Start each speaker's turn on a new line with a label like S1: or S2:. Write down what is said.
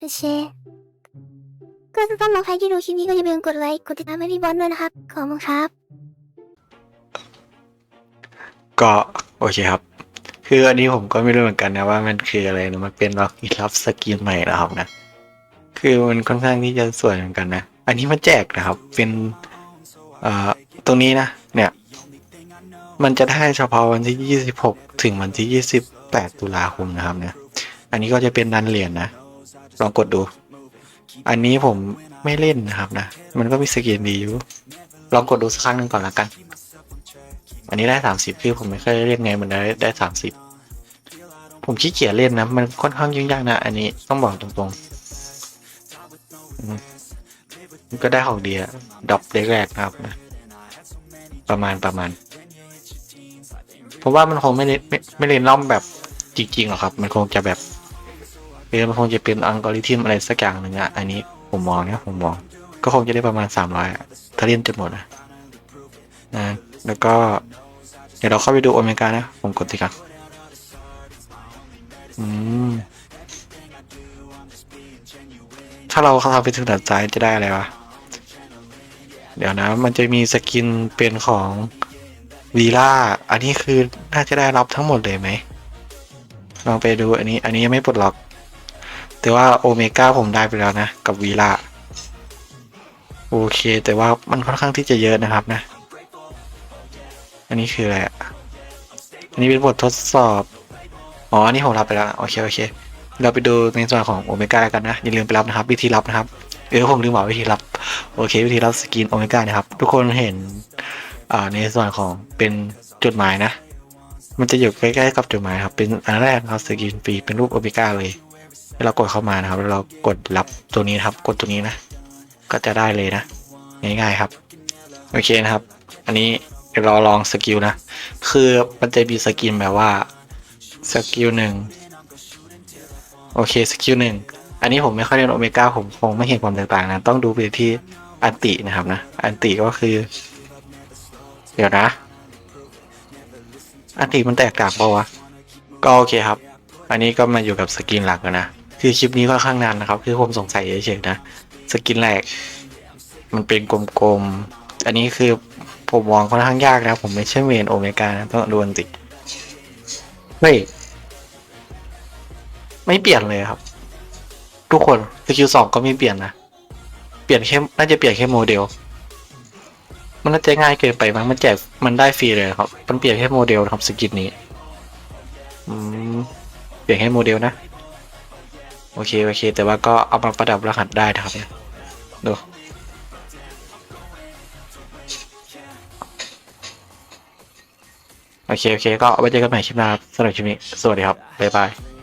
S1: โอเคก็สำหรับใครที่ดูคลิปนี้ก็อย่าลืมกดไลค์กดติดตามให้พี่บอลด้วยนะครับ ขอบคุณครับ
S2: ก็โอเคครับ คืออันนี้ผมก็ไม่รู้เหมือนกันนะว่ามันคืออะไรนะมันเป็นล็อกอินรับสกินใหม่นะครับนะ คือมันค่อนข้างที่จะสวยเหมือนกันนะ อันนี้มันแจกนะครับ เป็นเอ่อตรงนี้นะ เนี่ย มันจะได้เฉพาะวันที่ 26 ถึงวันที่ 28 ตุลาคมนะครับเนี่ย อันนี้ก็จะเป็นดันเหรียญนะ ลองกดดู อันนี้ผมไม่เล่นนะครับนะ มันก็มีสกินดีอยู่ ลองกดดูสักครั้งหนึ่งก่อนละกัน อันนี้ได้สามสิบคือผมไม่เคยเล่นไงมันได้ได้สามสิบผมขี้เกียจเล่นนะ มันค่อนข้างยุ่งยากนะ อันนี้ต้องบอกตรงๆมันก็ได้ของดีอะดอปแรกๆนะครับนะ ประมาณประมาณเพราะว่ามันคงไม่เล่นไม่ไม่เล่นล่อมแบบจริงๆหรอกครับ มันคงจะแบบ เออมันคงจะเป็นอัลกอริทึมอะไรสักอย่างหนึ่งอะอันนี้ผมมองนะผมมอง ก็คงจะได้ประมาณสามร้อยถ้าเล่นจนหมดนะนะแล้วก็ เดี๋ยวเราเข้าไปดูโอเมก้านะ ผมกดติครับอืมถ้าเราเข้าไปถึงด้านซ้ายจะได้อะไรวะ เดี๋ยวนะ มันจะมีสกินเป็นของวีล่า อันนี้คือน่าจะได้รับทั้งหมดเลยไหมลองไปดูอันนี้ อันนี้ยังไม่ปลดล็อก แต่ว่าโอเมก้าผมได้ไปแล้วนะ กับวีล่าโอเค แต่ว่ามันค่อนข้างที่จะเยอะนะครับนะ อันนี้คืออะไรอะอันนี้เป็นบททดสอบ อ๋อ อันนี้ผมรับไปแล้ว โอเค โอเค เราไปดูในส่วนของโอเมก้ากันนะ อย่าลืมไปรับนะครับ วิธีรับนะครับ เออผมลืมบอกวิธีรับ โอเค วิธีรับสกินโอเมก้านะครับ ทุกคนเห็น อ่า ในส่วนของเป็นจดหมายนะ มันจะอยู่ใกล้ๆกับจดหมายครับ เป็นอันแรกครับสกินฟรีเป็นรูปโอเมก้าเลย เรากดเข้ามานะครับแล้วเรากดรับตัวนี้นะครับ กดตัวนี้นะ ก็จะได้เลยนะ ง่ายๆครับ โอเคนะครับ อันนี้เดี๋ยวเราลองสกิลนะ คือมันจะมีสกินแบบว่าสกิลหนึ่งโอเคสกิลหนึ่งอันนี้ผมไม่ค่อยเล่นโอเมก้าผมคงไม่เห็นความแตกต่างนะต้องดูไปที่อันตินะครับนะ อันติก็คือ เดี๋ยวนะ อันติมันแตกต่างเปล่าวะ ก็โอเคครับ อันนี้ก็มาอยู่กับสกินหลักแล้วนะ คือคลิปนี้ค่อนข้างนานนะครับ คือผมสงสัยเฉยๆนะ สกินแรก มันเป็นกลมๆ อันนี้คือผมมองค่อนข้างยากนะ ผมไม่ใช่เมนโอเมกานะต้องดูอันติเฮ้ย ไม่เปลี่ยนเลยครับ ทุกคนสกิลสองก็ไม่เปลี่ยนนะ เปลี่ยนแค่น่าจะเปลี่ยนแค่โมเดล มันน่าจะง่ายเกินไปมั้งมันแจกมันได้ฟรีเลยครับ มันเปลี่ยนแค่โมเดลครับสกินนี้ อืม เปลี่ยนแค่โมเดลนะ โอเค โอเค แต่ว่าก็เอามาประดับรหัสได้นะครับเนี่ยดูโอเค โอเค ก็เอาไว้เจอกันใหม่คลิปหน้าครับสำหรับคลิปนี้ สวัสดีครับ บ๊ายบาย